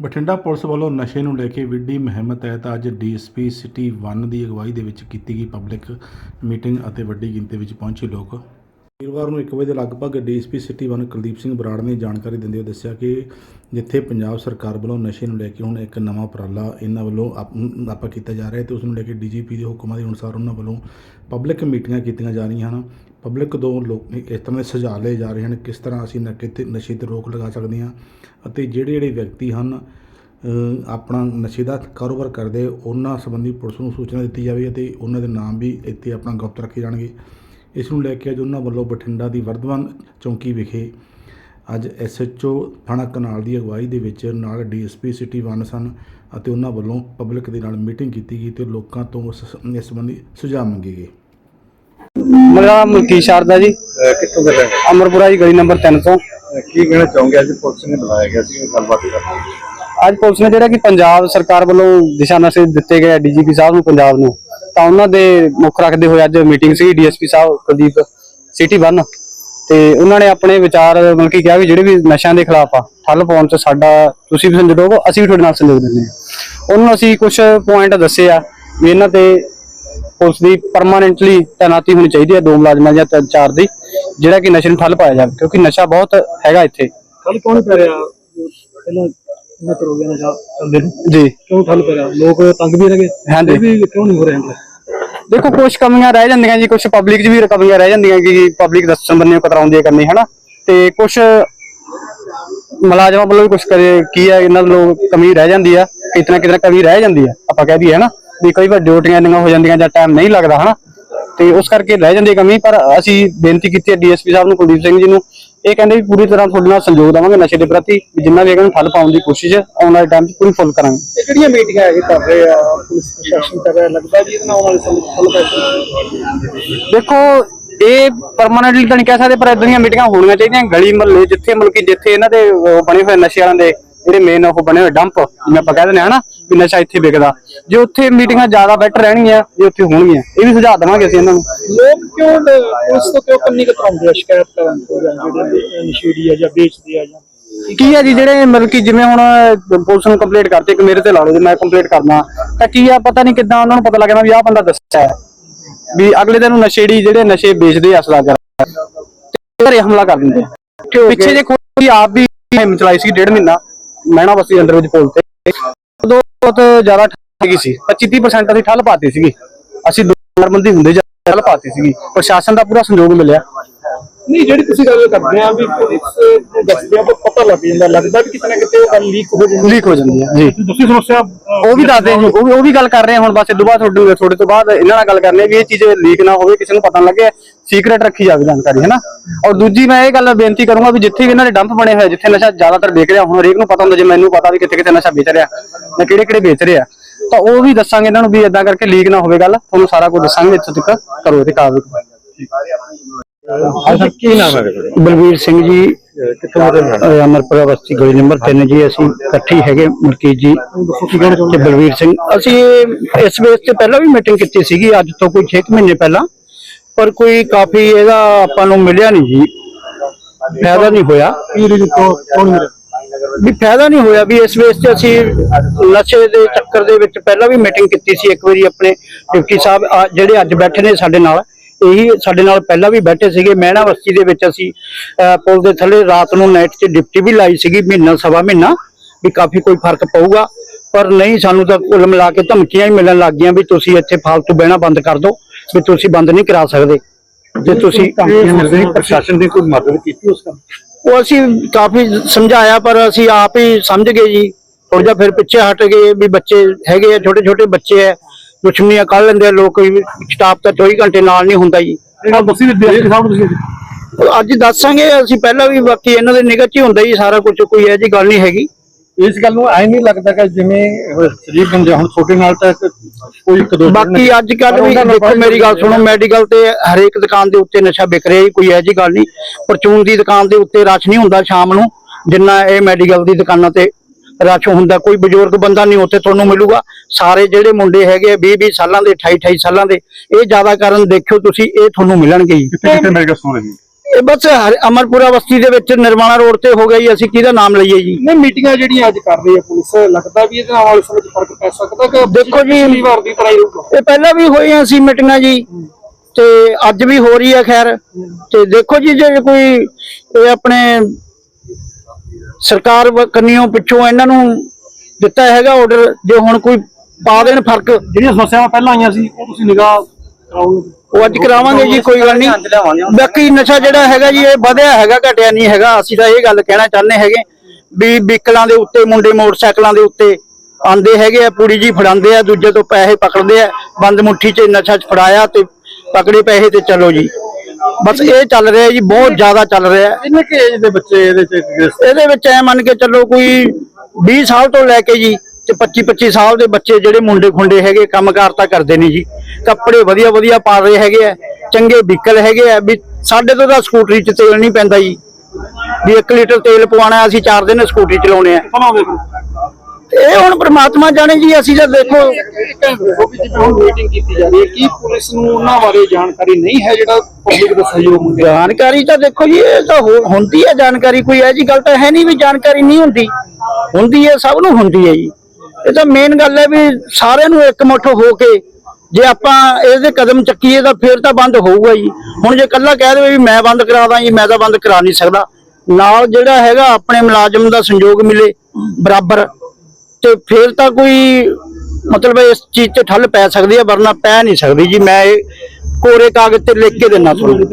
Bathinda police ਵੱਲੋਂ ਨਸ਼ੇ ਨੂੰ ਲੈ ਕੇ ਵਿੱਢੀ ਮੁਹਿੰਮ ਤਹਿਤ ਅੱਜ ਡੀਐਸਪੀ ਸਿਟੀ 1 ਦੀ ਅਗਵਾਈ ਦੇ ਵਿੱਚ ਕੀਤੀ ਗਈ ਪਬਲਿਕ ਮੀਟਿੰਗ ਅਤੇ ਵੱਡੀ ਗਿਣਤੀ ਵਿੱਚ ਪਹੁੰਚੇ ਲੋਕ ਵੀਰਵਾਰ ਨੂੰ 1 ਵਜੇ ਦੇ ਲਗਭਗ ਡੀਐਸਪੀ ਸਿਟੀ 1 ਕੁਲਦੀਪ ਸਿੰਘ ਬਰਾੜ ਨੇ ਜਾਣਕਾਰੀ ਦਿੰਦੇ ਹੋਏ ਦੱਸਿਆ ਕਿ ਜਿੱਥੇ ਪੰਜਾਬ ਸਰਕਾਰ ਵੱਲੋਂ ਨਸ਼ੇ ਨੂੰ ਲੈ ਕੇ ਹੁਣ ਇੱਕ ਨਵਾਂ ਉਪਰਾਲਾ ਇਹਨਾਂ ਵੱਲੋਂ ਆਪਾਂ ਕੀਤਾ ਜਾ ਰਿਹਾ ਤੇ ਉਸ ਨੂੰ ਲੈ ਕੇ ਡੀਜੀਪੀ ਦੇ ਹੁਕਮਾਂ ਦੇ ਅਨੁਸਾਰ ਉਹਨਾਂ ਵੱਲੋਂ ਪਬਲਿਕ ਮੀਟਿੰਗਾਂ ਕੀਤੀਆਂ ਜਾ ਰਹੀਆਂ ਹਨ। ਪਬਲਿਕ ਤੋਂ ਲੋਕ ਇਸ ਤਰ੍ਹਾਂ ਦੇ ਸੁਝਾਅ ਲਏ ਜਾ ਰਹੇ ਹਨ ਕਿਸ ਤਰ੍ਹਾਂ ਅਸੀਂ ਨਕੇ ਤੇ ਨਸ਼ੇ ਤੇ ਰੋਕ ਲਗਾ ਸਕਦੇ ਹਾਂ ਅਤੇ ਜਿਹੜੇ ਜਿਹੜੇ ਵਿਅਕਤੀ ਹਨ ਆਪਣਾ ਨਸ਼ੇ ਦਾ ਕਾਰੋਬਾਰ ਕਰਦੇ, ਉਹਨਾਂ ਸੰਬੰਧੀ ਪੁਲਿਸ ਨੂੰ ਸੂਚਨਾ ਦਿੱਤੀ ਜਾਵੇ ਅਤੇ ਉਹਨਾਂ ਦੇ ਨਾਮ ਵੀ ਇੱਥੇ ਆਪਣਾ ਗੁਪਤ ਰੱਖੇ ਜਾਣਗੇ। ਇਸ ਨੂੰ ਲੈ ਕੇ ਅੱਜ ਉਹਨਾਂ ਵੱਲੋਂ ਬਠਿੰਡਾ ਦੀ ਵਰਧਮਾਨ ਚੌਂਕੀ ਵਿਖੇ ਅੱਜ ਐਸਐਚਓ ਥਾਣਾ ਕਨਾਲ ਦੀ ਅਗਵਾਈ ਦੇ ਵਿੱਚ ਨਾਲ ਡੀਐਸਪੀ ਸਿਟੀ 1 ਸਨ ਅਤੇ ਉਹਨਾਂ ਵੱਲੋਂ ਪਬਲਿਕ ਦੇ ਨਾਲ ਮੀਟਿੰਗ ਕੀਤੀ ਗਈ ਤੇ ਲੋਕਾਂ ਤੋਂ ਇਸ ਇਸ ਸੰਬੰਧੀ ਸੁਝਾਅ ਮੰਗੇ ਗਏ। ਮੇਰਾ ਮਲਕੀ ਸ਼ਾਰਦਾ ਜੀ? ਕਿੱਥੋਂ ਦੇ ਰਹਿਣ ਅਮਰਪੁਰਾ ਜੀ ਗਲੀ ਨੰਬਰ 3 ਤੋਂ। ਵਾਲੇ? ਕੀ ਕਹਿਣਾ ਚਾਹੋਗੇ? ਅੱਜ ਪੁਲਿਸ ਨੇ ਬੁਲਾਇਆ ਗਿਆ ਸੀ ਗੱਲਬਾਤ ਕਰਨੀ ਅੱਜ ਪੁਲਿਸ ਨੇ ਜਿਹੜਾ ਕਿ ਪੰਜਾਬ ਸਰਕਾਰ ਵੱਲੋਂ ਦਿਸ਼ਾ ਨਿਰਦੇਸ਼ ਦਿੱਤੇ ਗਏ ਡੀਜੀਪੀ ਸਾਹਿਬ ਨੂੰ ਪੰਜਾਬ ਨੂੰ। ਤਾਂ ਉਹਨਾਂ ਦੇ ਮੁੱਖ ਰੱਖਦੇ ਹੋਏ ਅੱਜ ਮੀਟਿੰਗ ਸੀ ਡੀਐਸਪੀ ਸਾਹਿਬ, ਕੁਲਦੀਪ ਸਿਟੀ 1 ਤੇ ਉਹਨਾਂ ਨੇ ਆਪਣੇ ਵਿਚਾਰ ਮਤਲਬ ਕਿ ਕਿਹਾ ਵੀ ਜਿਹੜੇ ਵੀ ਨਸ਼ਿਆਂ ਦੇ ਖਿਲਾਫ ਆ, ਠੱਲ ਪਾਉਣ ਚ ਸਾਡਾ, ਤੁਸੀਂ ਵੀ ਸੰਯੋਗ ਅਸੀਂ ਵੀ ਤੁਹਾਡੇ ਨਾਲ ਸੰਯੋਗ ਦਿੰਦੇ ਹਾਂ। ਉਹਨਾਂ ਅਸੀਂ ਕੁਝ ਪੁਆਇੰਟ ਦੱਸੇ ਆ ਵੀ ਇਹਨਾਂ ਤੇ ਪੁਲਿਸ ਦੀ ਪਰਮਾਨੈਂਟਲੀ ਤੈਨਾਤੀ ਹੋਣੀ ਚਾਹੀਦੀ ਹੈ ਦੋ ਮੁਲਾਜ਼ਮਾਂ ਜਾਂ ਤਿੰਨ ਚਾਰ ਦੀ, ਜਿਹੜਾ ਕਿ ਨਸ਼ੇ ਨੂੰ ਠੱਲ ਪਾਇਆ ਜਾਵੇ, ਕਿਉਂਕਿ ਨਸ਼ਾ ਬਹੁਤ ਹੈਗਾ ਇੱਥੇ। ਕੱਲ ਕੌਣ ਪੈ ਰਿਹਾ? ਪਹਿਲਾਂ ਇਹਨਾਂ ਕਰੋ ਗਿਆ ਨਸ਼ਾ ਚੱਲਦੇ ਨੂੰ? ਜੀ। ਕਿਉਂ ਠੱਲ ਪੈ ਰਿਹਾ? ਲੋਕ ਤੰਗ ਵੀ ਰਹਿ ਗਏ ਹਾਂਜੀ। ਇਹ ਵੀ ਕਿਉਂ ਨਹੀਂ ਹੋ ਰਹੇ ਹਨ ਦੇਖੋ ਕੁਝ ਕਮੀਆਂ ਰਹਿ ਜਾਂਦੀਆਂ ਜੀ ਕੁਝ ਪਬਲਿਕ 'ਚ ਵੀ ਕਮੀਆਂ ਰਹਿ ਜਾਂਦੀਆਂ ਕਿ ਪਬਲਿਕ ਦੱਸਣ ਬੰਨੇ ਕਤਰਾਉਂਦੀ ਹੈ ਕਰਨੀ ਹਨਾ? ਤੇ ਕੁਝ ਮੁਲਾਜ਼ਮਾਂ ਵੱਲੋਂ ਵੀ ਕੁਝ ਕਰੇ ਕੀ ਹੈ ਇਹਨਾਂ ਵੱਲੋਂ ਕਮੀ ਰਹਿ ਜਾਂਦੀ ਆ ਕਿਤਨਾ ਕਿਤਨਾ ਕਮੀ ਰਹਿ ਜਾਂਦੀ ਆ ਆਪਾਂ ਕਹਿ ਦਈਏ ਹਨਾ? ਵੀ ਕਈ ਵਾਰ ਡਿਊਟੀਆਂ ਇੰਨੀਆਂ ਹੋ ਜਾਂਦੀਆਂ ਜਾਂ ਟਾਈਮ ਨਹੀਂ ਲੱਗਦਾ ਹਨਾ? ਤੇ ਉਸ ਕਰਕੇ ਰਹਿ ਜਾਂਦੀ ਹੈ ਕਮੀ ਪਰ ਅਸੀਂ ਬੇਨਤੀ ਕੀਤੀ ਹੈ ਡੀਐਸਪੀ ਸਾਹਿਬ ਨੂੰ ਕੁਲਦੀਪ ਸਿੰਘ ਜੀ ਨੂੰ ਇਹ ਕਹਿੰਦੇ ਵੀ ਪੂਰੀ ਤਰ੍ਹਾਂ ਤੁਹਾਡੇ ਨਾਲ ਸੰਯੋਗ ਦੇਵਾਂਗੇ ਨਸ਼ੇ ਦੇ ਪ੍ਰਤੀ ਵੀ ਜਿੰਨਾ ਵੀ ਹੈਗਾ ਨੂੰ ਠੱਲ ਪਾਉਣ ਦੀ ਕੋਸ਼ਿਸ਼ ਆਉਣ ਵਾਲੇ ਟਾਈਮ 'ਚ ਪੂਰੀ ਫੁੱਲ ਕਰਾਂਗੇ। ਇਹ ਕਿਹੜੀਆਂ ਮੀਟਿੰਗਾਂ ਇਹ ਕਰ ਰਹੇ ਆ? ਪੁਲਿਸ ਪ੍ਰਸ਼ਾਸਨ ਕਰ ਰਿਹਾ ਲੱਗਦਾ ਜੀ ਆਉਣ ਵਾਲੇ ਸਮੇਂ ਠੱਲ ਪੈ ਦੇਖੋ ਇਹ ਪਰਮਾਨੈਂਟਲੀ ਤਾਂ ਨਹੀਂ ਕਹਿ ਸਕਦੇ ਪਰ ਇਦਾਂ ਦੀਆਂ ਮੀਟਿੰਗਾਂ ਹੋਣੀਆਂ ਚਾਹੀਦੀਆਂ ਗਲੀ ਮਹੱਲੇ ਜਿੱਥੇ ਮਤਲਬ ਕਿ ਜਿੱਥੇ ਇਹਨਾਂ ਦੇ ਉਹ ਬਣੇ ਹੋਏ ਨਸ਼ੇ ਵਾਲਿਆਂ ਦੇ ਜਿਹੜੇ ਮੇਨ ਉਹ ਬਣੇ ਹੋਏ ਡੰਪ ਜਿਵੇਂ ਆਪਾਂ ਕਹਿ ਦਿੰਦੇ ਹਾਂ ਨਾ ਵੀ ਨਸ਼ਾ ਇੱਥੇ ਵਿਕਦਾ। ਜੇ ਉੱਥੇ ਮੀਟਿੰਗਾਂ ਜ਼ਿਆਦਾ ਬੈਟਰ ਰਹਿਣਗੀਆਂ ਜੇ ਉੱਥੇ ਹੋਣਗੀਆਂ ਇਹ ਵੀ ਸੁਝਾਅ ਦੇਵਾਂਗੇ ਅਸੀਂ ਇਹਨਾਂ ਨੂੰ। ਲੋਕ ਕਿਉਂ ਪੁਲਿਸ ਤੋਂ ਕਿਉਂ ਕੰਨੀ ਕਤਰਾਉਂਦੇ ਆ ਸ਼ਿਕਾਇਤ ਕਰਨ ਤੋਂ ਜਾਂ ਜਿਹੜੇ ਨਸ਼ੇੜੀ ਆ ਜਾਂ ਵੇਚਦੇ ਆ ਜਾਂ ਕੀ ਹੈ ਜੀ ਜਿਹੜੇ ਮਤਲਬ ਕਿ ਜਿਵੇਂ ਹੁਣ ਪੁਲਿਸ ਨੂੰ ਕੰਪਲੀਟ ਕਰਤੀ ਕਿ ਮੇਰੇ ਤੇ ਲਾ ਲਓ ਜੇ ਮੈਂ ਕੰਪਲੀਟ ਕਰਨਾ ਤਾਂ ਕੀ ਆ ਪਤਾ ਨਹੀਂ ਕਿੱਦਾਂ ਉਹਨਾਂ ਨੂੰ ਪਤਾ ਲੱਗਣਾ ਵੀ ਆਹ ਬੰਦਾ ਦੱਸਿਆ ਵੀ ਅਗਲੇ ਦਿਨ ਨੂੰ ਨਸ਼ੇੜੀ ਜਿਹੜੇ ਨਸ਼ੇ ਵੇਚਦੇ ਆ ਅਸਲਾ ਕਰ ਤੇ ਹਮਲਾ ਕਰ ਦਿੰਦੇ ਆ। ਪਿੱਛੇ ਜੇ ਕੋਈ ਆਪ ਵੀ ਚਲਾਈ ਸੀ ਡੇਢ ਮਹੀਨਾ ਮਹਿਣਾ ਬਸਤੀ ਅੰਦਰ ਵਿੱਚ ਪੁਲ ਤੇ ਉਦੋਂ ਬਹੁਤ ਜ਼ਿਆਦਾ ਠੱਗੀ ਸੀ। 25 30% ਅਸੀਂ ਠੱਲ ਪਾਤੀ ਸੀਗੀ। ਅਸੀਂ ਦੋ ਹੁੰਦੇ ਜਾਂ ਠੱਲ ਪਾਤੀ ਸੀਗੀ। ਪ੍ਰਸ਼ਾਸਨ ਦਾ ਪੂਰਾ ਸੰਯੋਗ ਮਿਲਿਆ। ਨਹੀਂ ਜਿਹੜੀ ਤੁਸੀਂ ਗੱਲ ਕਰਦੇ ਆ ਵੀ ਪੁਲਿਸ ਦੇ ਦੱਸਦਿਆਂ ਤੋਂ ਪਤਾ ਲੱਗ ਜਾਂਦਾ ਲੱਗਦਾ ਵੀ ਕਿਤੇ ਨਾ ਕਿਤੇ ਉਹ ਗੱਲ ਲੀਕ ਹੋ ਜਾਂਦੀ ਲੀਕ ਹੋ ਜਾਂਦੀ ਹੈ ਜੀ। ਤੁਸੀਂ ਸਮੱਸਿਆ ਉਹ ਵੀ ਦੱਸਦੇ ਜੀ ਉਹ ਵੀ ਉਹ ਵੀ ਗੱਲ ਕਰ ਰਹੇ ਹੁਣ ਬਸ ਇਦੋਂ ਬਾਅਦ ਤੁਹਾਡੇ ਤੁਹਾਡੇ ਤੋਂ ਬਾਅਦ ਇਹਨਾਂ ਨਾਲ ਗੱਲ ਕਰਨੀ ਵੀ ਇਹ ਚੀਜ਼ ਲੀਕ ਨਾ ਹੋਵੇ ਕਿਸੇ ਨੂੰ ਪਤਾ ਨਾ ਲੱਗੇ ਸੀਕ੍ਰੇਟ ਰੱਖੀ ਜਾਵੇ ਜਾਣਕਾਰੀ ਹੈ ਨਾ ਔਰ ਦੂਜੀ ਮੈਂ ਇਹ ਗੱਲ ਬੇਨਤੀ ਕਰੂੰਗਾ ਵੀ ਜਿੱਥੇ ਵੀ ਇਹਨਾਂ ਦੇ ਡੰਪ ਬਣੇ ਹੋਏ ਜਿੱਥੇ ਨਸ਼ਾ ਜ਼ਿਆਦਾਤਰ ਵੇਚ ਰਿਹਾ ਹੁਣ ਹਰੇਕ ਨੂੰ ਪਤਾ ਹੁੰਦਾ ਜੇ ਮੈਨੂੰ ਪਤਾ ਵੀ ਕਿੱਥੇ ਕਿੱਥੇ ਨਸ਼ਾ ਵੇਚ ਰਿਹਾ ਜਾਂ ਕਿਹੜੇ ਕਿਹੜੇ ਵੇਚ ਰਿਹਾ ਤਾਂ ਉਹ ਵੀ ਦੱਸਾਂਗੇ ਇਹਨਾਂ ਨੂੰ ਵੀ ਇਦਾਂ ਕਰਕੇ ਲੀਕ ਨਾ ਹੋਵੇ ਗੱਲ ਤੁਹਾਨੂੰ ਸਾਰਾ ਕੁਝ ਦੱਸਾਂਗੇ ਇੱਥੋਂ ਤੱਕ ਕਰੋ ਤੇ ਕਾਰਵਾਈ ਅੱਛਾ ਕੀ ਨਾਮ ਹੈ ਤੁਹਾਡਾ? ਬਲਵੀਰ ਸਿੰਘ ਜੀ ਕਿੱਥੋਂ ਦੇ ਵਾਲੇ? ਅਹ ਅਮਰਪੁਰਾ ਬਸਤੀ ਗਲੀ ਨੰਬਰ 3 ਜੀ ਅਸੀਂ ਇਕੱਠੀ ਹੈਗੇ ਮਲਕੀਤ ਜੀ ਤੇ ਬਲਵੀਰ ਸਿੰਘ। ਅਸੀਂ ਇਸ ਵੇਸ ਤੇ ਪਹਿਲਾਂ ਵੀ ਮੀਟਿੰਗ ਕੀਤੀ ਸੀਗੀ ਅੱਜ ਤੋਂ ਕੋਈ 6 ਮਹੀਨੇ ਪਹਿਲਾਂ ਪਰ ਕੋਈ ਕਾਫੀ ਇਹਦਾ ਆਪਾਂ ਨੂੰ ਮਿਲਿਆ ਨਹੀਂ ਜੀ। ਫਾਇਦਾ ਨਹੀਂ ਹੋਇਆ। ਵੀ ਫਾਇਦਾ ਨਹੀਂ ਹੋਇਆ ਵੀ ਇਸ ਵੇਸ ਤੇ ਅਸੀਂ ਨਸ਼ੇ ਦੇ ਚੱਕਰ ਦੇ ਵਿੱਚ ਪਹਿਲਾਂ ਵੀ ਮੀਟਿੰਗ ਕੀਤੀ ਸੀ ਇੱਕ ਵਾਰੀ ਆਪਣੇ ਡਿਪਟੀ ਸਾਹਿਬ ਆ ਜਿਹੜੇ ਅੱਜ ਬੈਠੇ ਨੇ ਸਾਡੇ ਨਾਲ ਇਹੀ ਸਾਡੇ ਨਾਲ ਪਹਿਲਾਂ ਵੀ ਬੈਠੇ ਸੀਗੇ ਮਹਿਣਾ ਬਸਤੀ ਦੇ ਵਿੱਚ ਅਸੀਂ ਪੁਲ ਦੇ ਥੱਲੇ ਰਾਤ ਨੂੰ ਨਾਈਟ 'ਚ ਡਿਪਟੀ ਵੀ ਲਾਈ ਸੀਗੀ ਮਹੀਨਾ ਸਵਾ ਮਹੀਨਾ ਵੀ ਕਾਫੀ ਕੋਈ ਫ਼ਰਕ ਪਊਗਾ। ਪਰ ਨਹੀਂ ਸਾਨੂੰ ਤਾਂ ਕੁੱਲ ਮਿਲਾ ਕੇ ਧਮਕੀਆਂ ਹੀ ਮਿਲਣ ਲੱਗ ਗਈਆਂ ਵੀ ਤੁਸੀਂ ਇੱਥੇ ਫालतू ਬਹਿਣਾ ਬੰਦ ਕਰ ਦਿਓ ਵੀ ਤੁਸੀਂ ਬੰਦ ਨਹੀਂ ਕਰਾ ਸਕਦੇ। ਜੇ ਤੁਸੀਂ ਪ੍ਰਸ਼ਾਸਨ ਦੀ ਕੋਈ ਮਦਦ ਕੀਤੀ ਉਸ ਕੰਮ? ਉਹ ਅਸੀਂ ਕਾਫੀ ਸਮਝਾਇਆ ਪਰ ਅਸੀਂ ਆਪ ਹੀ ਸਮਝ ਗਏ ਜੀ। ਥੋੜਾ ਜਿਹਾ ਫਿਰ ਪਿੱਛੇ ਹਟ ਗਏ ਵੀ ਬੱਚੇ ਹੈਗੇ ਆ ਛੋਟੇ ਛੋਟੇ ਬੱਚੇ ਆ। ਦੁਸ਼ਮਣੀਆਂ ਕੱਢ ਲੈਂਦੇ ਆ ਲੋਕ ਸਟਾਫ ਤਾਂ 24 ਘੰਟੇ ਨਾਲ ਨਹੀਂ ਹੁੰਦਾ ਜੀ। ਇਹ ਗੱਲ ਦੱਸੀ ਦਿੱਤੀ ਸਾਹਿਬ ਨੂੰ ਤੁਸੀਂ? ਅੱਜ ਦੱਸਾਂਗੇ ਅਸੀਂ ਪਹਿਲਾਂ ਵੀ ਬਾਕੀ ਇਹਨਾਂ ਦੇ ਨਿਗਾਹ 'ਚ ਹੀ ਹੁੰਦਾ ਜੀ ਸਾਰਾ ਕੁਝ ਕੋਈ ਇਹ ਜੀ ਗੱਲ ਨਹੀਂ ਹੈਗੀ। ਇਸ ਗੱਲ ਨੂੰ ਐ ਨਹੀਂ ਲੱਗਦਾ ਕਿ ਜਿਵੇਂ ਸਰੀਰ ਬੰਦੇ ਹੁਣ ਛੋਟੇ ਨਾਲ ਤਾਂ ਕੋਈ ਇੱਕ ਦੋ ਬਾਕੀ ਅੱਜ ਕੱਲ ਵੀ ਦੇਖੋ ਮੇਰੀ ਗੱਲ ਸੁਣੋ ਮੈਡੀਕਲ ਤੇ ਹਰੇਕ ਦੁਕਾਨ ਦੇ ਉੱਤੇ ਨਸ਼ਾ ਵਿਕ ਰਿਹਾ ਜੀ ਕੋਈ ਇਹ ਜੀ ਗੱਲ ਨਹੀਂ। ਪਰਚੂਨ ਦੀ ਦੁਕਾਨ ਦੇ ਉੱਤੇ ਰਸ਼ ਨਹੀਂ ਹੁੰਦਾ ਸ਼ਾਮ ਨੂੰ ਜਿੰਨਾ ਇਹ ਮੈਡੀਕਲ ਦੀ ਦੁਕਾਨਾਂ ਤੇ ਰਸ਼ ਹੁੰਦਾ ਕੋਈ ਬਜ਼ੁਰਗ ਬੰਦਾ ਨਹੀਂ ਉੱਥੇ ਤੁਹਾਨੂੰ ਮਿਲੂਗਾ। ਸਾਰੇ ਜਿਹੜੇ ਮੁੰਡੇ ਹੈਗੇ 20 20 ਸਾਲਾਂ ਦੇ 28 28 ਸਾਲਾਂ ਦੇ ਇਹ ਜ਼ਿਆਦਾ ਕਾਰਨ ਦੇਖਿਓ ਤੁਸੀਂ ਇਹ ਤੁਹਾਨੂੰ ਮਿਲਣਗੇ ਜੀ ਕਿੱਥੇ ਕਿੱਥੇ ਇਹ ਬਸ ਅਮਰਪੁਰਾ ਬਸਤੀ ਦੇ ਵਿੱਚ ਨਿਰਮਾਣਾ ਰੋਡ ਤੇ ਹੋ ਗਿਆ ਜੀ ਅਸੀਂ ਕਿਹਦਾ ਨਾਮ ਲਈਏ ਜੀ? ਨੇ ਮੀਟਿੰਗਾਂ ਜਿਹੜੀਆਂ ਅੱਜ ਕਰ ਰਹੀ ਹੈ ਪੁਲਿਸ ਲੱਗਦਾ ਵੀ ਇਹਦੇ ਨਾਲ 'ਚ ਫ਼ਰਕ ਪੈ ਸਕਦਾ ਕਿ ਦੇਖੋ ਜੀ- ਪਿਛਲੀ ਵਾਰ ਦੀ ਤਰ੍ਹਾਂ ਹੀ ਰਹੂਗਾ ਇਹ ਪਹਿਲਾਂ ਵੀ ਹੋਈਆਂ ਸੀ ਮੀਟਿੰਗਾਂ ਜੀ ਤੇ ਅੱਜ ਵੀ ਹੋ ਰਹੀ ਹੈ ਖੈਰ। ਤੇ ਦੇਖੋ ਜੀ ਜੇ ਕੋਈ ਇਹ ਆਪਣੇ ਸਰਕਾਰ ਕੰਨਿਓ ਪਿੱਛੋਂ ਇਹਨਾਂ ਨੂੰ ਦਿੱਤਾ ਹੈਗਾ ਆਰਡਰ ਜੇ ਹੁਣ ਕੋਈ ਪਾ ਦੇਣ ਫ਼ਰਕ। ਜਿਹੜੀਆਂ ਸਮੱਸਿਆਵਾਂ ਪਹਿਲਾਂ ਆਈਆਂ ਸੀ ਉਹ ਤੁਸੀਂ ਨਿਗਾਹ ਕਰਾਓਗੇ। ਉਹ ਅੱਜ ਕਰਾਵਾਂਗੇ ਜੀ ਕੋਈ ਗੱਲ ਨਹੀਂ। ਬਾਕੀ ਨਸ਼ਾ ਜਿਹੜਾ ਹੈਗਾ ਜੀ ਇਹ ਵਧਿਆ ਹੈਗਾ ਘਟਿਆ ਨਹੀਂ ਹੈਗਾ। ਅਸੀਂ ਤਾਂ ਇਹ ਗੱਲ ਕਹਿਣਾ ਚਾਹੁੰਦੇ ਹੈਗੇ ਵੀ ਵਿਕਲਾਂ ਦੇ ਉੱਤੇ ਮੁੰਡੇ ਮੋਟਰਸਾਈਕਲਾਂ ਦੇ ਉੱਤੇ ਆਂਦੇ ਹੈਗੇ ਆ ਪੂਰੀ ਜੀ ਫੜਾਉਂਦੇ ਆ ਦੂਜੇ ਤੋਂ ਪੈਸੇ ਪਕੜਦੇ ਆ ਬੰਦ ਮੁੱਠੀ 'ਚ ਨਸ਼ਾ 'ਚ ਫੜਾਇਆ ਤੇ ਪਕੜੇ ਪੈਸੇ ਤੇ ਚਲੋ ਜੀ। ਬਸ ਇਹ ਚੱਲ ਰਿਹਾ ਜੀ ਬਹੁਤ ਜ਼ਿਆਦਾ ਚੱਲ ਰਿਹਾ। ਕਿੰਨੇ ਕਿ ਏਜ ਦੇ ਬੱਚੇ ਇਹਦੇ ਚ ਇਹਦੇ ਵਿੱਚ ਐ ਮੰਨ ਕੇ ਚੱਲੋ ਕੋਈ 20 ਸਾਲ ਤੋਂ ਲੈ ਕੇ ਜੀ ਤੇ 25 25 ਸਾਲ ਦੇ ਬੱਚੇ ਜਿਹੜੇ ਮੁੰਡੇ ਖੁੰਡੇ ਹੈਗੇ ਕੰਮਕਾਰ ਤਾਂ ਕਰਦੇ ਨਹੀਂ ਜੀ। ਕੱਪੜੇ ਵਧੀਆ ਵਧੀਆ ਪਾ ਰਹੇ ਹੈਗੇ ਆ ਚੰਗੇ ਵਹੀਕਲ ਹੈਗੇ ਆ ਵੀ ਸਾਡੇ ਤੋਂ ਤਾਂ ਸਕੂਟਰੀ 'ਚ ਤੇਲ ਨਹੀਂ ਪੈਂਦਾ ਜੀ। ਵੀ 1 ਲੀਟਰ ਤੇਲ ਪਵਾਉਣਾ ਅਸੀਂ 4 ਦਿਨ ਸਕੂਟਰੀ ਚਲਾਉਣੇ ਆ। ਇਹ ਹੁਣ ਪ੍ਰਮਾਤਮਾ ਜਾਣੇ ਜੀ ਅਸੀਂ ਤਾਂ ਦੇਖੋ। ਜਿਵੇਂ ਹੁਣ ਮੀਟਿੰਗ ਕੀਤੀ ਜਾ ਰਹੀ ਹੈ? ਕੀ ਪੁਲਿਸ ਨੂੰ ਉਹਨਾਂ ਬਾਰੇ ਜਾਣਕਾਰੀ ਨਹੀਂ ਹੈ ਜਿਹੜਾ ਪਬਲਿਕ ਦਾ ਸਹਿਯੋਗ ਮੰਗਿਆ ਜਾਣਕਾਰੀ ਤਾਂ ਦੇਖੋ ਜੀ ਇਹ ਤਾਂ ਹੁੰਦੀ ਹੈ ਜਾਣਕਾਰੀ ਕੋਈ ਐਜੀ ਗੱਲ ਤਾਂ ਹੈ ਨਹੀਂ ਵੀ ਜਾਣਕਾਰੀ ਨਹੀਂ ਹੁੰਦੀ। ਹੁੰਦੀ ਹੈ ਸਭ ਨੂੰ ਹੁੰਦੀ ਹੈ ਜੀ। ਇਹ ਤਾਂ ਮੇਨ ਗੱਲ ਹੈ ਵੀ ਸਾਰਿਆਂ ਨੂੰ ਇਕਮੁੱਠ ਹੋ ਕੇ ਜੇ ਆਪਾਂ ਇਹਦੇ ਕਦਮ ਚੱਕੀਏ ਤਾਂ ਫਿਰ ਤਾਂ ਬੰਦ ਹੋਊਗਾ ਜੀ। ਹੁਣ ਜੇ ਕੱਲਾ ਕਹਿ ਦੇਵੇ ਵੀ ਮੈਂ ਬੰਦ ਕਰਾ ਦਾਂ ਜੀ ਮੈਂ ਤਾਂ ਬੰਦ ਕਰਾ ਨਹੀਂ ਸਕਦਾ। ਨਾਲ ਜਿਹੜਾ ਹੈਗਾ ਆਪਣੇ ਮੁਲਾਜ਼ਮ ਦਾ ਸੰਯੋਗ ਮਿਲੇ ਬਰਾਬਰ। ਤੇ ਫਿਰ ਤਾਂ ਕੋਈ ਮਤਲਬ ਇਸ ਚੀਜ਼ ਤੇ ਠੱਲ ਪੈ ਸਕਦੀ ਹੈ ਵਰਨਾ ਪੈ ਨਹੀਂ ਸਕਦੀ ਜੀ। ਮੈਂ ਇਹ ਕੋਰੇ ਕਾਗਜ਼ ਤੇ ਲਿਖ ਕੇ ਦਿੰਨਾ ਤੁਹਾਨੂੰ।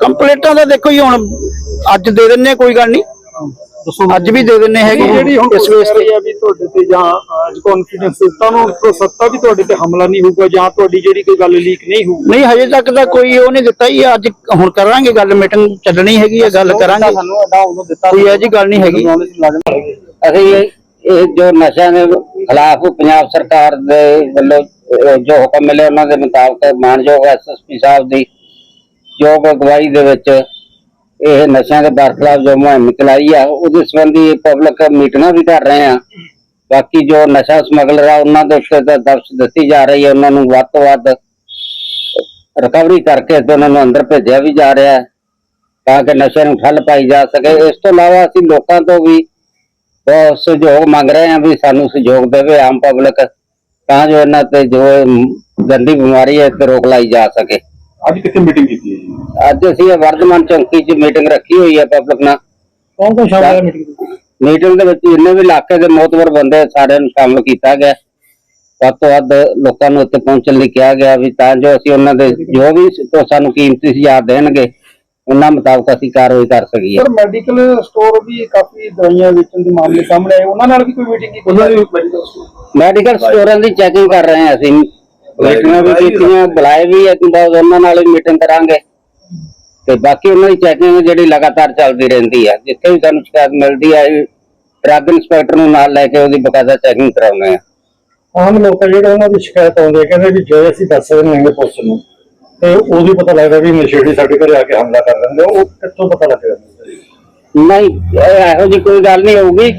ਕੰਪਲੀਟਾਂ ਦਾ ਦੇਖੋ ਜੀ ਹੁਣ ਅੱਜ ਦੇ ਦਿੰਨੇ ਕੋਈ ਗੱਲ ਨਹੀਂ। ਅੱਜ ਵੀ ਦੇ ਦਿੰਨੇ ਹੈਗੇ ਜਿਹੜੀ ਹੁਣ ਇਸ ਵੇਸ ਤੇ। ਵੀ ਤੁਹਾਡੇ ਤੇ ਜਾਂ ਅੱਜ ਕੌਨਫੀਡੈਂਸ ਦਿੱਤਾ ਨੂੰ ਤੋਂ ਸੱਤਾ ਵੀ ਤੁਹਾਡੇ ਤੇ ਹਮਲਾ ਨਹੀਂ ਹੋਊਗਾ ਜਾਂ ਤੁਹਾਡੀ ਜਿਹੜੀ ਕੋਈ ਗੱਲ ਲੀਕ ਨਹੀਂ ਹੋਊਗੀ? ਨਹੀਂ ਹਜੇ ਤੱਕ ਤਾਂ ਕੋਈ ਉਹ ਨਹੀਂ ਦਿੱਤਾ ਜੀ। ਅੱਜ ਹੁਣ ਕਰਾਂਗੇ ਗੱਲ ਮੀਟਿੰਗ ਚੱਲਣੀ ਹੈਗੀ ਹੈ ਗੱਲ ਕਰਾਂਗੇ। ਸਾਨੂੰ ਅੱਡਾ ਉਦੋਂ ਦਿੱਤਾ ਕੋਈ ਇਹ ਜੀ ਗੱਲ ਨਹੀਂ ਹੈਗੀ। ਅਸੀਂ ਇਹ ਜੋ ਨਸ਼ਿਆਂ ਦੇ ਖਿਲਾਫ ਪੰਜਾਬ ਸਰਕਾਰ ਦੇ ਵੱਲੋਂ ਜੋ ਹੁਕਮ ਮਿਲੇ ਉਹਨਾਂ ਦੇ ਮੁਤਾਬਕ ਮਾਨਯੋਗ ਐਸਐਸਪੀ ਸਾਹਿਬ ਦੀ ਯੋਗ ਅਗਵਾਈ ਦੇ ਵਿੱਚ ਇਹ ਨਸ਼ਿਆਂ ਦੇ ਬਰਖਲਾਫ ਜੋ ਮੁਹਿੰਮ ਚਲਾਈ ਆ, ਉਹਦੇ ਸੰਬੰਧੀ ਪਬਲਿਕ ਮੀਟਿੰਗਾਂ ਵੀ ਕਰ ਰਹੇ ਆ। ਬਾਕੀ ਜੋ ਨਸ਼ਾ ਸਮਗਲਰ ਆ, ਉਹਨਾਂ ਦੇ ਉੱਤੇ ਤਾਂ ਦਬਸ਼ ਦਿੱਤੀ ਜਾ ਰਹੀ ਹੈ ਉਹਨਾਂ ਨੂੰ ਵੱਧ ਤੋਂ ਵੱਧ ਰਿਕਵਰੀ ਕਰਕੇ ਤੇ ਉਹਨਾਂ ਨੂੰ ਅੰਦਰ ਭੇਜਿਆ ਵੀ ਜਾ ਰਿਹਾ ਹੈ, ਤਾਂ ਕਿ ਨਸ਼ੇ ਨੂੰ ਠੱਲ ਪਾਈ ਜਾ ਸਕੇ। ਇਸ ਤੋਂ ਇਲਾਵਾ ਅਸੀਂ ਲੋਕਾਂ ਤੋਂ ਵੀ ਬਹੁਤ ਸਹਿਯੋਗ ਮੰਗ ਰਹੇ ਹਾਂ ਵੀ ਸਾਨੂੰ ਸਹਿਯੋਗ ਦੇਵੇ ਆਮ ਪਬਲਿਕ ਤਾਂ ਜੋ ਇਹਨਾਂ ਤੇ ਜੋ ਗੰਦੀ ਬਿਮਾਰੀ ਹੈ ਤੇ ਰੋਕ ਲਾਈ ਜਾ ਸਕੇ। ਅੱਜ ਕਿੱਥੇ ਮੀਟਿੰਗ ਕੀਤੀ ਹੈ ਅੱਜ ਅਸੀਂ ਇਹ ਵਰਧਮਾਨ ਚੌਂਕੀ 'ਚ ਮੀਟਿੰਗ ਰੱਖੀ ਹੋਈ ਹੈ ਪਬਲਿਕ ਨਾਲ। ਕੌਣ ਕੌਣ ਸ਼ਾਮਲ ਹੈ ਮੀਟਿੰਗ ਵਿੱਚ? ਮੀਟਿੰਗ ਦੇ ਵਿੱਚ ਜਿੰਨੇ ਵੀ ਇਲਾਕੇ ਦੇ ਮੋਤਬਰ ਬੰਦੇ ਸਾਰਿਆਂ ਨੂੰ ਸ਼ਾਮਲ ਕੀਤਾ ਗਿਆ। ਵੱਧ ਤੋਂ ਵੱਧ ਲੋਕਾਂ ਨੂੰ ਉੱਥੇ ਪਹੁੰਚਣ ਲਈ ਕਿਹਾ ਗਿਆ ਵੀ ਤਾਂ ਜੋ ਅਸੀਂ ਉਹਨਾਂ ਦੇ ਜੋ ਵੀ ਉਹ ਸਾਨੂੰ ਕੀਮਤੀ ਸੁਝਾਅ ਦੇਣਗੇ ਉਹਨਾਂ ਮੁਤਾਬਕ ਅਸੀਂ ਕਾਰਵਾਈ ਕਰ ਸਕੀਏ। ਸਰ ਮੈਡੀਕਲ ਸਟੋਰ ਵੀ ਕਾਫੀ ਦਵਾਈਆਂ ਵੇਚਣ ਦੇ ਮਾਮਲੇ ਸਾਹਮਣੇ ਆਏ। ਉਹਨਾਂ ਨਾਲ ਵੀ ਕੋਈ ਮੀਟਿੰਗ ਕੀਤੀ ਉਹਨਾਂ ਦੀ ਮੈਡੀਕਲ ਸਟੋਰ ਮੈਡੀਕਲ ਸਟੋਰਾਂ ਦੀ ਚੈਕਿੰਗ ਕਰ ਰਹੇ ਹਾਂ ਅਸੀਂ। ਮੀਟਿੰਗਾਂ ਵੀ ਕੀਤੀਆਂ ਬੁਲਾਏ ਵੀ ਇੱਕ ਬਾਅਦ ਉਹਨਾਂ ਨਾਲ ਵੀ ਮੀਟਿੰਗ ਕਰਾਂਗੇ। ਤੇ ਬਾਕੀ ਉਹਨਾਂ ਦੀ ਚੈਕਿੰਗ ਜਿਹੜੀ ਲਗਾਤਾਰ ਚੱਲਦੀ ਰਹਿੰਦੀ ਹੈ ਜਿੱਥੇ ਵੀ ਸਾਨੂੰ ਸ਼ਿਕਾਇਤ ਮਿਲਦੀ ਹੈ ਡਰੱਗ ਇੰਸਪੈਕਟਰ ਨੂੰ ਨਾਲ ਲੈ ਕੇ ਉਹਦੀ ਬਕਾਇਦਾ ਚੈਕਿੰਗ ਕਰਾਉਂਦੇ ਆ। ਆਮ ਲੋਕ ਜਿਹੜੇ ਉਹਨਾਂ ਦੀ ਸ਼ਿਕਾਇਤ ਆਉਂਦੇ ਆ, ਕਹਿੰਦੇ ਵੀ ਜੇ ਅਸੀਂ ਦੱਸ ਦਿੰਦੇ ਹਾਂ ਪੁਲਿਸ ਨੂੰ ਤੇ ਹੀ ਪਤਾ ਲੱਗਦਾ ਵੀ ਨਸ਼ੇੜੀ ਸਾਡੇ ਘਰੇ ਆ ਕੇ ਹਮਲਾ ਕਰ ਆ। ਉਹ ਕਿੱਥੋਂ ਪਤਾ ਲੱਗਦਾ ਨਹੀਂ ਇਹ ਇਹੋ ਜੀ ਕੋਈ ਗੱਲ ਨਹੀਂ ਹੋਊਗੀ।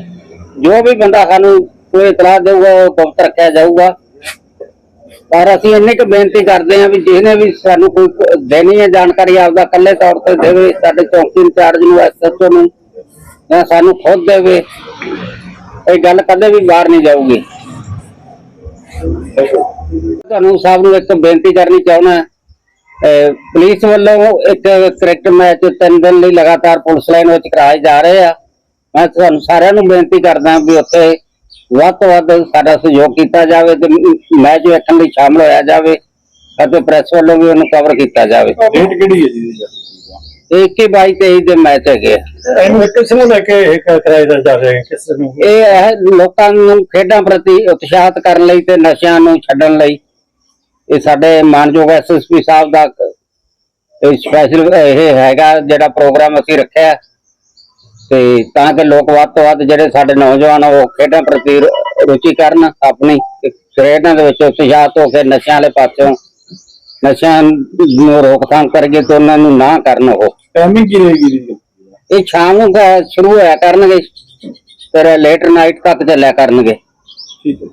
ਜੋ ਵੀ ਬੰਦਾ ਸਾਨੂੰ ਕੋਈ ਇਤਲਾਹ ਦੇਊਗਾ ਉਹ ਗੁਪਤ ਰੱਖਿਆ ਜਾਊਗਾ। ਪਰ ਅਸੀਂ ਇੰਨੀ ਕੁ ਬੇਨਤੀ ਕਰਦੇ ਹਾਂ ਵੀ ਜਿਹਨੇ ਵੀ ਸਾਨੂੰ ਕੋਈ ਦੇਣੀ ਹੈ ਜਾਣਕਾਰੀ ਆਪਦਾ ਇਕੱਲੇ ਤੌਰ ਤੇ ਦੇਵੇ, ਸਾਡੇ ਚੌਂਕੀ ਇੰਚਾਰਜ ਨੂੰ ਐਸਐਚਓ ਨੂੰ, ਜਾਂ ਸਾਨੂੰ ਖੁਦ ਦੇਵੇ, ਇਹ ਗੱਲ ਕਦੇ ਵੀ ਬਾਹਰ ਨਹੀਂ ਜਾਊਗੀ। ਤੁਹਾਨੂੰ ਸਭ ਨੂੰ ਇੱਕ ਬੇਨਤੀ ਕਰਨੀ ਚਾਹੁੰਦਾ ਪੁਲਿਸ ਵੱਲੋਂ ਇੱਕ ਕ੍ਰਿਕਟ ਮੈਚ ਤਿੰਨ ਦਿਨ ਲਈ ਲਗਾਤਾਰ ਪੁਲਿਸ ਲਾਈਨ ਵਿੱਚ ਕਰਾਏ ਜਾ ਰਹੇ ਆ। ਮੈਂ ਤੁਹਾਨੂੰ ਸਾਰਿਆਂ ਨੂੰ ਬੇਨਤੀ ਕਰਦਾ ਵੀ ਉੱਥੇ ਵੱਧ ਤੋਂ ਵੱਧ ਸਾਡਾ ਸਹਿਯੋਗ ਕੀਤਾ ਜਾਵੇ ਤੇ ਮੈਚ ਵੇਖਣ ਲਈ ਸ਼ਾਮਲ ਹੋਇਆ ਜਾਵੇ ਅਤੇ ਪ੍ਰੈਸ ਵੱਲੋਂ ਵੀ ਉਹਨੂੰ ਕਵਰ ਕੀਤਾ ਜਾਵੇ। ਡੇਟ ਕਿਹੜੀ ਹੈ ਜੀ? ਇਹ 21 22 23 ਦੇ ਮੈਚ ਹੈਗੇ ਇਹਨੂੰ ਕਿਸ ਨੂੰ ਲੈ ਕੇ ਇਹ ਕ- ਕਰਾਏ ਜਾ ਰਹੇ ਕਿਸ ਨੂੰ? ਇਹ ਹੈ ਲੋਕਾਂ ਨੂੰ ਖੇਡਾਂ ਪ੍ਰਤੀ ਉਤਸ਼ਾਹਿਤ ਕਰਨ ਲਈ ਤੇ ਨਸ਼ਿਆਂ ਨੂੰ ਛੱਡਣ ਲਈ। ਇਹ ਸਾਡੇ ਮਾਨਯੋਗ ਐਸਐਸਪੀ ਸਾਹਿਬ ਦਾ ਸਪੈਸ਼ਲ ਇਹ ਹੈਗਾ ਜਿਹੜਾ ਪ੍ਰੋਗਰਾਮ ਅਸੀਂ ਰੱਖਿਆ। ਤੇ ਤਾਂ ਕਿ ਲੋਕ ਵੱਧ ਤੋਂ ਵੱਧ ਜਿਹੜੇ ਸਾਡੇ ਨੌਜਵਾਨ ਉਹ ਖੇਡਾਂ ਪ੍ਰਤੀ ਰੁਚੀ ਕਰਨ ਆਪਣੀ ਖੇਡਾਂ ਦੇ ਵਿੱਚ ਉਤਸ਼ਾਹਿਤ ਹੋ ਕੇ ਨਸ਼ਿਆਂ ਵਾਲੇ ਪਾਸਿਓਂ ਨਸ਼ਿਆਂ ਨੂੰ ਰੋਕਥਾਮ ਕਰਗੇ ਤੇ ਉਹਨਾਂ ਨੂੰ ਨਾ ਕਰਨ ਉਹ। ਟਾਈਮਿੰਗ ਕੀ ਰਹੇਗੀ ਜੀ? ਇਹ ਸ਼ਾਮ ਨੂੰ ਸ਼ੁਰੂ ਹੋਇਆ ਕਰਨਗੇ ਫਿਰ ਲੇਟ ਨਾਈਟ ਤੱਕ ਚੱਲਿਆ ਕਰਨਗੇ। ਠੀਕ ਹੈ।